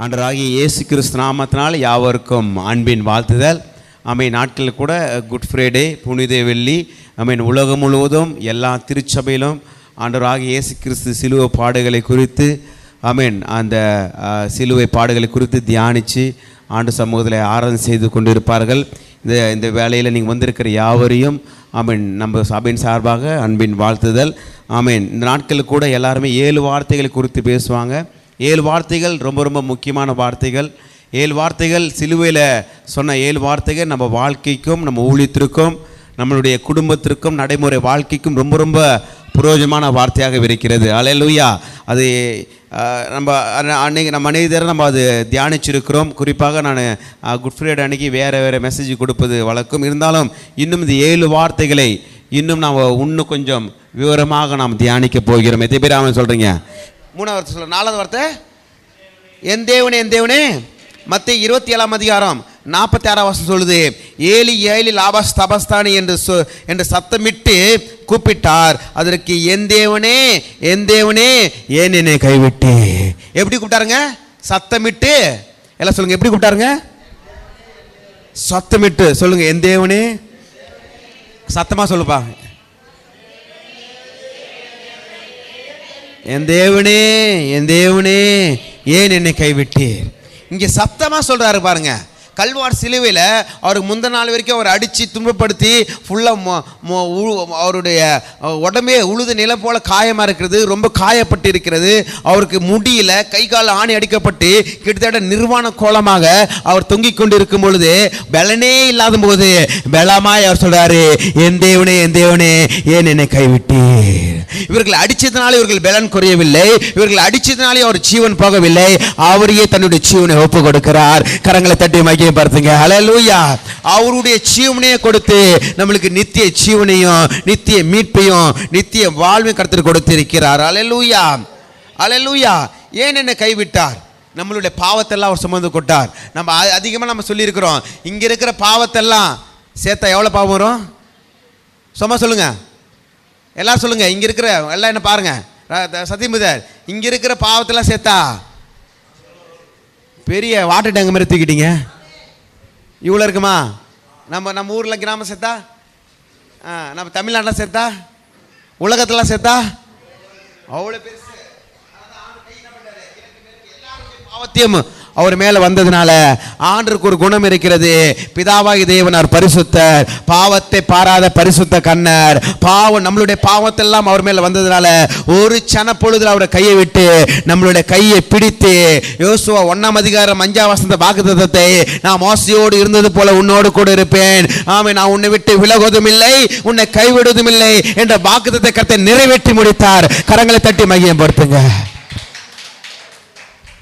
ஆண்டராகிய இயேசு கிறிஸ்து நாமத்தினால் யாவருக்கும் அன்பின் வாழ்த்துதல். அமை நாட்களில் கூட குட் ஃப்ரைடே புனித வெள்ளி அமீன். உலகம் முழுவதும் எல்லா திருச்சபையிலும் ஆண்டராகி இயேசு கிறிஸ்து சிலுவை பாடுகளை குறித்து அமீன். அந்த சிலுவை பாடுகளை குறித்து தியானித்து ஆண்டு சமூகத்தில் ஆராதனை செய்து கொண்டிருப்பார்கள். இந்த இந்த வேலையில் நீங்கள் வந்திருக்கிற யாவரையும் ஆமீன் நம்ம சபையின் சார்பாக அன்பின் வாழ்த்துதல். ஆமீன் இந்த நாட்களில் கூட எல்லாருமே ஏழு வார்த்தைகளை குறித்து பேசுவாங்க. ஏழு வார்த்தைகள் ரொம்ப ரொம்ப முக்கியமான வார்த்தைகள். ஏழு வார்த்தைகள் சிலுவையில் சொன்ன ஏழு வார்த்தைகள் நம்ம வாழ்க்கைக்கும் நம்ம ஊழியத்திற்கும் நம்மளுடைய குடும்பத்திற்கும் நடைமுறை வாழ்க்கைக்கும் ரொம்ப ரொம்ப புரோஜனமான வார்த்தையாக இருக்கிறது. அலையலூயா அது நம்ம அன்னைக்கு நம்ம அனைவரும் நம்ம அது தியானிச்சிருக்கிறோம். குறிப்பாக நான் குட் ஃப்ரைடே அன்னைக்கு வேறு வேறு மெசேஜ் கொடுப்பது வழக்கம். இருந்தாலும் இன்னும் இந்த ஏழு வார்த்தைகளை இன்னும் நாம் இன்னும் கொஞ்சம் விவரமாக நாம் தியானிக்க போகிறோம். எத்தனை பேர் அவன் சொல்கிறீங்க மூணாவது வார்த்தை சொல்ல நாலாவது வார்த்தை? என் தேவனே என் தேவனே. மற்ற இருபத்தி ஏழாம் அதிகாரம் நாற்பத்தி ஆறாம் வருஷம் சொல்லுது. ஏழி ஏழி லாபாஸ் தபஸ்தானி என்று சொ என்று சத்தமிட்டு கூப்பிட்டார். அதற்கு என் தேவனே என் தேவனே ஏன் என்னை கைவிட்டு? எப்படி கூப்பிட்டாருங்க? சத்தமிட்டு. எல்லாம் சொல்லுங்க எப்படி கூப்பிட்டாருங்க? சத்தமிட்டு. சொல்லுங்க என் தேவனே. சத்தமாக சொல்லுப்பா. என் தேவனே என் தேவனே ஏன் என்னை கைவிட்டீர்? இங்கே சத்தமாக சொல்கிறாரு பாருங்க. கல்வார் சிலுவையில் அவருக்கு முந்த நாள் வரைக்கும் அவர் அடித்து துன்பப்படுத்தி ஃபுல்லாக அவருடைய உடம்பே உழுது நிலம் போல் காயமாக இருக்கிறது ரொம்ப காயப்பட்டு இருக்கிறது. அவருக்கு முடியல கை கால் ஆணி அடிக்கப்பட்டு கிட்டத்தட்ட நிர்வாண கோலமாக அவர் தொங்கிக் கொண்டு இருக்கும் பொழுது பலனே இல்லாத போது பலமாய் அவர் சொல்கிறாரு என் தேவனே என் தேவனே ஏன் என்னை கைவிட்டீர்? இவர்கள் அடிச்சதுனால இவர்கள் பலன் குறையவில்லை. இவர்கள் அடிச்சதுனாலே அவர் ஜீவன் போகவில்லை. அவரையே தன்னுடைய ஜீவனை ஒப்பு கொடுக்கிறார். கரங்களை தட்டி மகிமைப்படுத்துங்க. ஹalleluya அவருடைய ஜீவனையே கொடுத்து நம்மளுக்கு நித்திய ஜீவனையும் நித்திய மீட்பையும் நித்திய வாழ்வையும் கருத்து கொடுத்திருக்கிறார். அலலூயா அலலூயா ஏன் என்னை கைவிட்டார்? நம்மளுடைய பாவத்தெல்லாம் அவர் சுமந்து கொட்டார். நம்ம அதிகமாக நம்ம சொல்லியிருக்கிறோம். இங்கே இருக்கிற பாவத்தெல்லாம் சேர்த்தா எவ்வளோ பாவம் வரும்? சும்மா சொல்லுங்கள் எல்லாம் சொல்லுங்கள் இங்கே இருக்கிற எல்லாம் என்ன பாருங்கள் சத்தியமுதர் இங்கே இருக்கிற பாவத்தெல்லாம் சேர்த்தா? பெரிய வாட்டர் டேங்க் மாதிரி தூக்கிட்டீங்க. இவ்வளோ இருக்குமா? நம்ம நம்ம ஊரில் கிராமம் சேர்த்தா? நம்ம தமிழ்நாட்டில் சேர்த்தா? உலகத்தெல்லாம் சேர்த்தா? அவ்வளோ பெருசு. பாவத்தியம் அவர் மேலே வந்ததுனால ஆண்டருக்கு ஒரு குணம் இருக்கிறது. பிதாவாகி தேவனார் பரிசுத்தர். பாவத்தை பாராத பரிசுத்த கண்ணர் பாவம் நம்மளுடைய பாவத்தெல்லாம் அவர் மேலே வந்ததுனால ஒரு சன பொழுதில் அவரை கையை விட்டு நம்மளுடைய கையை பிடித்து யோசுவா ஒன்னாம் அதிகாரம் அஞ்சா வசந்த வாக்குத்தத்தை நான் மோசையோடு இருந்தது போல உன்னோடு கூட இருப்பேன். ஆமே நான் உன்னை விட்டு விலகுவதும் இல்லை உன்னை கைவிடுவதும் இல்லை என்ற வாக்குத்தத்தை கருத்தை நிறைவேற்றி முடித்தார். கரங்களை தட்டி மையம் பொறுத்துங்க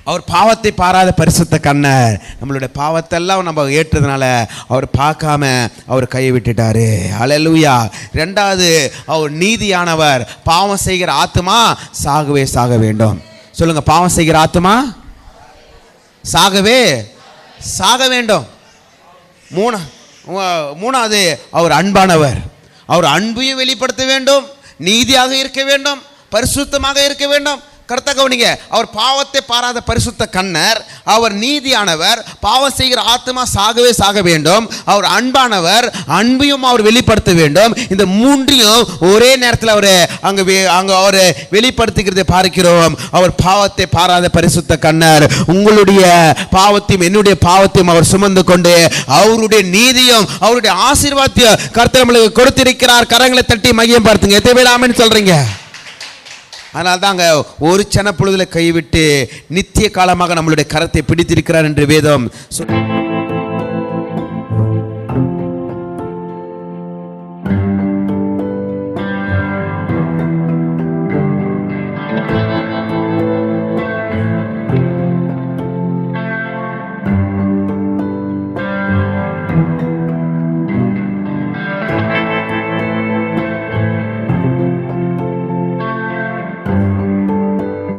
அவர் பாவத்தை பாராத பரிசுத்த கண்ணர் நம்மளுடைய பாவத்தெல்லாம் நம்ம ஏற்றதுனால அவர் பார்க்காம அவர் கையை விட்டுட்டாரு. அலலுயா ரெண்டாவது அவர் நீதியானவர். பாவம் செய்கிற ஆத்மா சாகவே சாக வேண்டும். சொல்லுங்க பாவம் செய்கிற ஆத்மா சாகவே சாக வேண்டும். மூணு மூ- மூணாவது அவர் அன்பானவர். அவர் அன்பையும் வெளிப்படுத்த வேண்டும். நீதியாக இருக்க வேண்டும். பரிசுத்தமாக இருக்க வேண்டும். கருத்த கவனிங்க. அவர் பாவத்தை பாராத பரிசுத்த கண்ணர் அவர் நீதியானவர் பாவம் செய்கிற ஆத்மா சாகவே சாக வேண்டும். அவர் அன்பானவர் அன்பையும் அவர் வெளிப்படுத்த வேண்டும். இந்த மூன்றையும் ஒரே நேரத்தில் அவர் அங்கே அங்கே அவர் வெளிப்படுத்துகிறதை பார்க்கிறோம். அவர் பாவத்தை பாராத பரிசுத்த கண்ணர் உங்களுடைய பாவத்தையும் என்னுடைய பாவத்தையும் அவர் சுமந்து கொண்டு அவருடைய நீதியும் அவருடைய ஆசீர்வாதத்தையும் கருத்தை நம்மளுக்கு கொடுத்திருக்கிறார். கரங்களை தட்டி மையம் பார்த்துங்க. எத்தனை பேர் சொல்கிறீங்க சொல்றீங்க? அதனால் தாங்க ஒரு சன பொழுதில் கைவிட்டு நித்திய காலமாக நம்மளுடைய கரத்தை பிடித்திருக்கிறார் என்று வேதம் சொல்